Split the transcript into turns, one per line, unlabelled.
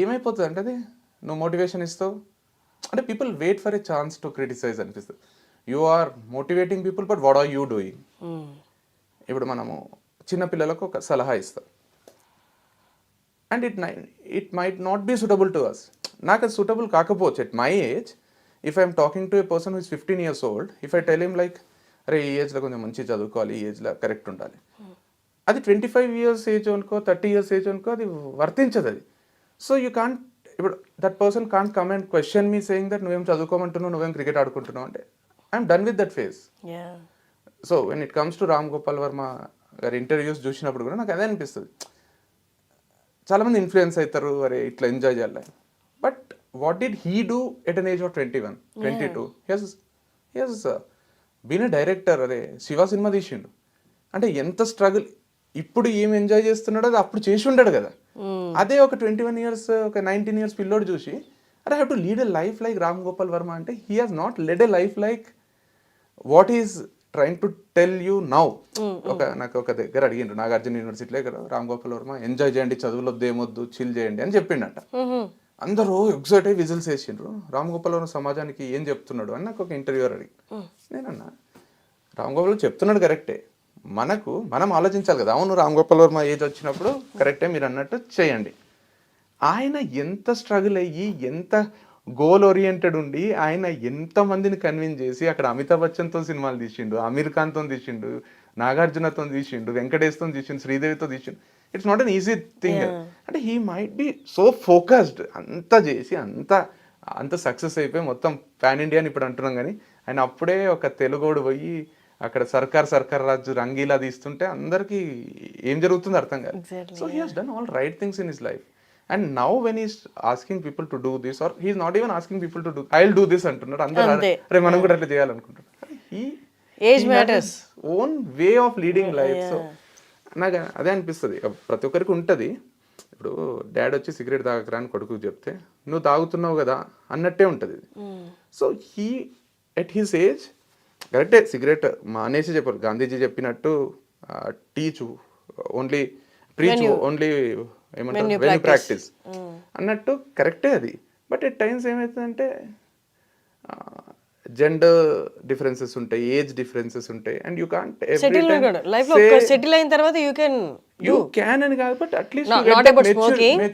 ఏమైపోతుంది అంటే అది? నువ్వు మోటివేషన్ ఇస్తావు. అంటే people wait for a chance to criticise అనిపిస్తుంది. You are motivating people but what are you doing ఇప్పుడు మనము చిన్న పిల్లలకు ఒక సలహా ఇస్తాం. And it it might not be suitable to us నాకు అది సూటబుల్ కాకపోవచ్చు at my age if I'm talking to a person is fifteen years old if I tell like అరే ఈ ఏజ్లో కొంచెం మంచి చదువుకోవాలి ఈ ఏజ్లో కరెక్ట్ ఉండాలి. అది ట్వంటీ ఫైవ్ ఇయర్స్ ఏజ్ అనుకో థర్టీ ఇయర్స్ ఏజ్ అనుకో అది వర్తించదు అది. సో యూ కాంట్ ఇప్పుడు that person can't come and question me saying that నువ్వేం చదువుకోమంటున్నావు నువ్వేం క్రికెట్ ఆడుకుంటున్నావు అంటే I'm done with that phase so when it comes to Ram Gopal Varma గారి ఇంటర్వ్యూస్ చూసినప్పుడు కూడా నాకు అదే అనిపిస్తుంది. చాలామంది ఇన్ఫ్లుయెన్స్ అవుతారు అరే ఇట్లా ఎంజాయ్ చేయాలి but what did he do at an age of twenty one twenty two he's he's been director అరే శివ సినిమా తీసిండు. అంటే ఎంత స్ట్రగుల్ ఇప్పుడు ఏం ఎంజాయ్ చేస్తున్నాడో అది అప్పుడు చేసి ఉంటాడు కదా. అదే ఒక ట్వంటీ వన్ ఇయర్స్ ఒక నైన్టీన్ ఇయర్స్ పిల్లోడు చూసి అరే have to lead a life like Ram Gopal Varma? అంటే he has not led a life like what is trying to tell you now. ఒక నాకు ఒక దగ్గర అడిగిండ్రు నాగార్జున యూనివర్సిటీలో ఇక్కడ రామ్ గోపాల్ వర్మ ఎంజాయ్ చేయండి చదువులొద్దు ఏమొద్దు చిల్ చేయండి అని చెప్పిండట. అందరూ ఎగ్జైట్ అయ్యి విజిల్స్ వేసిండ్రు. రామ్ గోపాల్ వర్మ సమాజానికి ఏం చెప్తున్నాడు అని నాకు ఒక ఇంటర్వ్యూర్ అడిగి నేనన్నా రామ్ గోపాల్ చెప్తున్నాడు కరెక్టే మనకు మనం ఆలోచించాలి కదా. అవును రామ్ గోపాల్ వర్మ ఏజ్ వచ్చినప్పుడు కరెక్టే మీరు అన్నట్టు చేయండి. ఆయన ఎంత స్ట్రగుల్ అయ్యి ఎంత గోల్ ఓరియంటెడ్ ఉండి ఆయన ఎంత మందిని కన్విన్స్ చేసి అక్కడ అమితాబ్ బచ్చన్తో సినిమాలు తీసిండు అమీర్ ఖాన్తో తీసిండు నాగార్జునతో తీసిండు వెంకటేష్తో తీసిండు శ్రీదేవితో తీసిండు. It's not an easy thing అంటే he might be so focused అంత చేసి అంత అంత సక్సెస్ అయిపోయి మొత్తం పాన్ ఇండియా అని ఇప్పుడు అంటున్నాం కానీ ఆయన అప్పుడే ఒక తెలుగోడు పోయి అక్కడ సర్కార్ సర్కార్ రాజు రంగీలా తీస్తుంటే అందరికీ ఏం జరుగుతుందో అర్థం కాదు. So he has done all right things in his life and now when is asking people to do this are he's not even asking people to do I do this అంటున్నారు అందరూ. అరే మనం కూడా అట్లా
matters.
Own way of leading life so నాకు అదే అనిపిస్తుంది. ప్రతి ఒక్కరికి ఉంటుంది. ఇప్పుడు డాడ్ వచ్చి సిగరెట్ తాగకరా అని కొడుకు చెప్తే నువ్వు తాగుతున్నావు కదా అన్నట్టే ఉంటుంది. So he at his age కరెక్టే సిగరెట్ మానేసి చెప్పారు. గాంధీజీ చెప్పినట్టు టీచు ఓన్లీ ప్రీచ్ ఓన్లీ ఏమంటారు? వెన్ ప్రాక్టీస్ అన్నట్టు కరెక్టే అది. బట్ ఎట్ టైమ్స్ ఏమవుతుందంటే జెండర్ డిఫరెన్సెస్ ఉంటాయి ఏజ్ డిఫరెన్సెస్ ఉంటాయి. అండ్ యూ కాంట్
సెటిల్ లైఫ్లో సెటిల్ అయిన తర్వాత యూ కెన్
యూ క్యాన్ అని కాదు బట్ అట్లీస్ట్